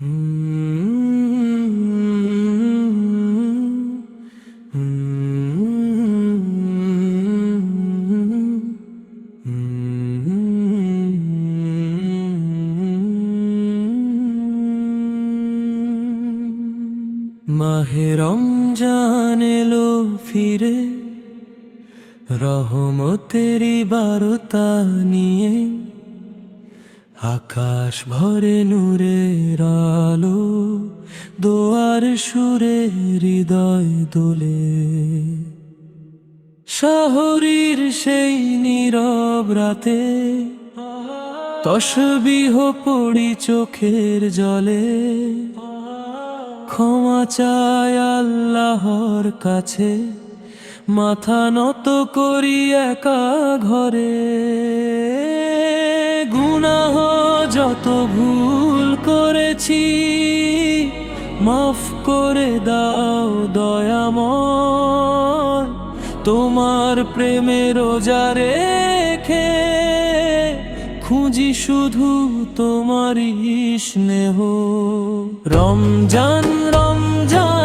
মাহেরম জানেলো ফিরে রহমতেরি বারতা নিয়ে আকাশ ভরে নূরের আলো, দোয়ার সুরে হৃদয় দোলে শহরীর সেই নীরব রাতে, তসবিহ পড়ি চোখের জলে। ক্ষমা চায় আল্লাহর কাছে, মাথা নত করি একা ঘরে। গুনাহ যত ভুল করেছি, মাফ করে দাও দয়াময়। তোমার প্রেমে রোজা রেখে খুঁজি শুধু তোমারই স্নেহ। রমজান রমজান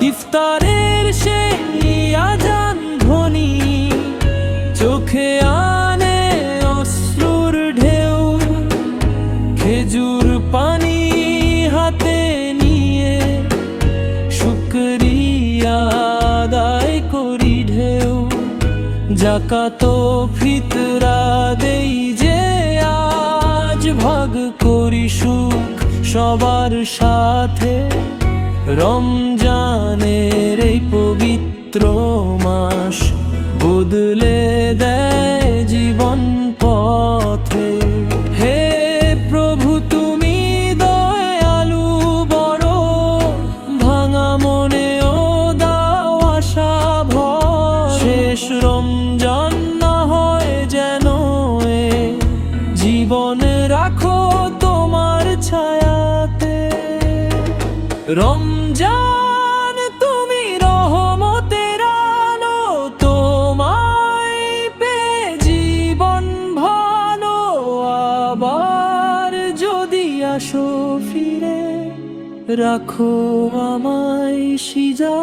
ইফতারের সেই আজান ধ্বনি, চোখে আনে অশ্রুর ঢেউ, খেজুর পানি হাতে নিয়ে শুক্রিয়া আদায় করি ঢেউ। জাকাত ফিতরা দেই যে আজ ভাগ করি সুখ, সবার সাথে রমজানের এই পবিত্র মাস বদলে দেয় জীবন পথে। হে প্রভু, তুমি দয়ালু, বড় ভাঙা ও দাও আশা ভয় শেষ রমজান না হয় যেন এ জীবন রাখো তোমার ছায়াতে। রমজান আসো ফিরে রাখো আমায় সিজা।